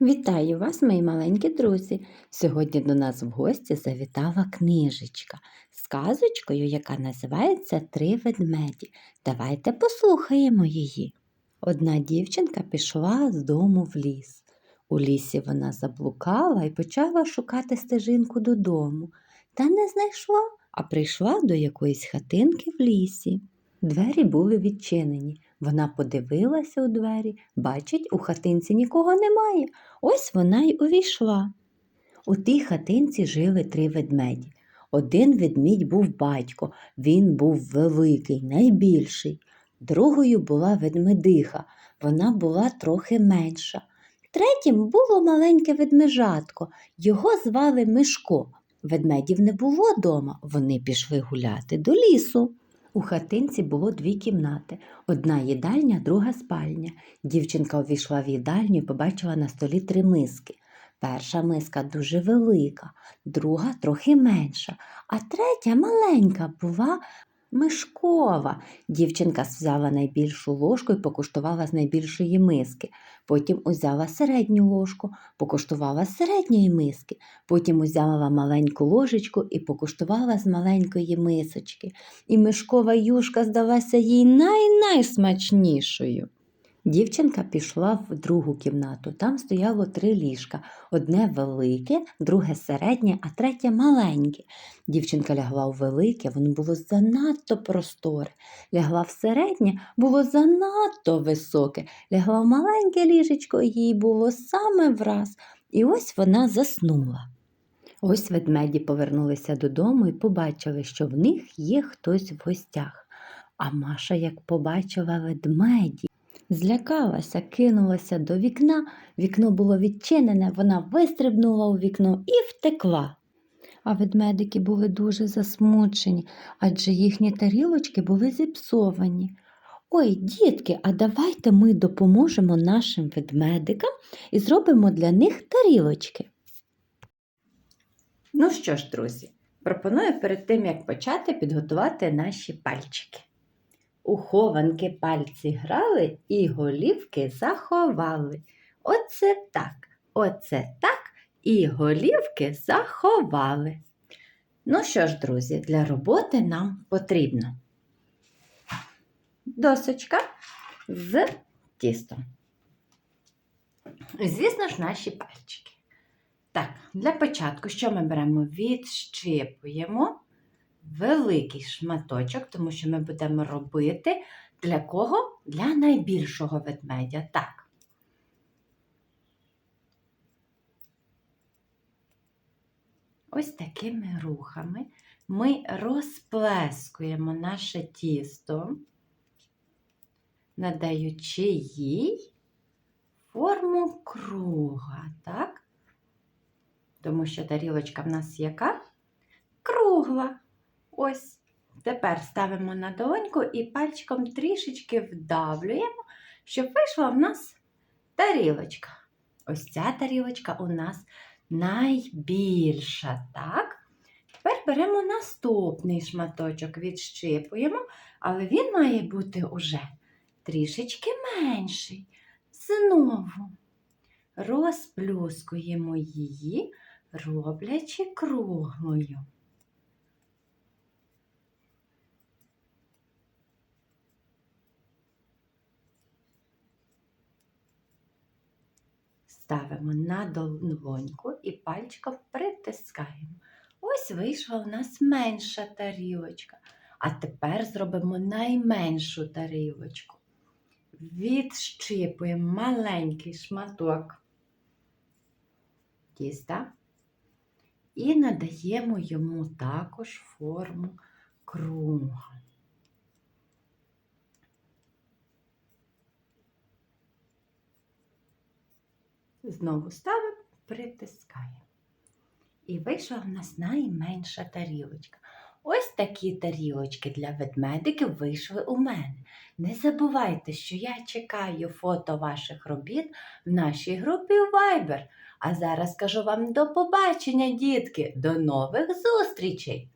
Вітаю вас, мої маленькі друзі! Сьогодні до нас в гості завітала книжечка з казочкою, яка називається Три ведмеді. Давайте послухаємо її. Одна дівчинка пішла з дому в ліс. У лісі вона заблукала і почала шукати стежинку додому, та не знайшла, а прийшла до якоїсь хатинки в лісі. Двері були відчинені. Вона подивилася у двері, бачить, у хатинці нікого немає. Ось вона й увійшла. У тій хатинці жили три ведмеді. Один ведмідь був батько, він був великий, найбільший. Другою була ведмедиха, вона була трохи менша. Третім було маленьке ведмежатко, його звали Мишко. Ведмедів не було дома, вони пішли гуляти до лісу. У хатинці було дві кімнати одна їдальня, друга спальня. Дівчинка увійшла в їдальню і побачила на столі три миски. Перша миска дуже велика, друга трохи менша, а третя маленька була мишкова. Дівчинка взяла найбільшу ложку і покуштувала з найбільшої миски. Потім узяла середню ложку, покуштувала з середньої миски. Потім узяла маленьку ложечку і покуштувала з маленької мисочки. І мишкова юшка здалася їй най-найсмачнішою. Дівчинка пішла в другу кімнату. Там стояло три ліжка: одне велике, друге середнє, а третє маленьке. Дівчинка лягла у велике, воно було занадто просторе. Лягла в середнє, було занадто високе. Лягла в маленьке ліжечко, їй було саме враз. І ось вона заснула. Ось ведмеді повернулися додому і побачили, що в них є хтось в гостях. А Маша, як побачила ведмеді, злякалася, кинулася до вікна, вікно було відчинене, вона вистрибнула у вікно і втекла. А ведмедики були дуже засмучені, адже їхні тарілочки були зіпсовані. Ой, дітки, а давайте ми допоможемо нашим ведмедикам і зробимо для них тарілочки. Ну що ж, друзі, пропоную перед тим, як почати, підготувати наші пальчики. У хованки пальці грали і голівки заховали. Оце так, оце так і голівки заховали. Ну що ж, друзі, для роботи нам потрібно досочка з тістом. Звісно ж, наші пальчики. Так, для початку, що ми беремо? Відщипуємо великий шматочок, тому що ми будемо робити для кого? Для найбільшого ведмедя. Так. Ось такими рухами ми розплескуємо наше тісто, надаючи їй форму круга, так? Тому що тарілочка в нас яка? Ось. Тепер ставимо на долоньку і пальчиком трішечки вдавлюємо, щоб вийшла в нас тарілочка. Ось ця тарілочка у нас найбільша, так? Тепер беремо наступний шматочок, відщипуємо, але він має бути уже трішечки менший. Знову розплюскуємо її, роблячи круглою. Ставимо на долоньку і пальчиком притискаємо. Ось вийшла у нас менша тарілочка. А тепер зробимо найменшу тарілочку. Відщипуємо маленький шматок тіста і надаємо йому також форму круга. Знову ставимо, притискаємо. І вийшла в нас найменша тарілочка. Ось такі тарілочки для ведмедиків вийшли у мене. Не забувайте, що я чекаю фото ваших робіт в нашій групі Viber. А зараз кажу вам до побачення, дітки, до нових зустрічей!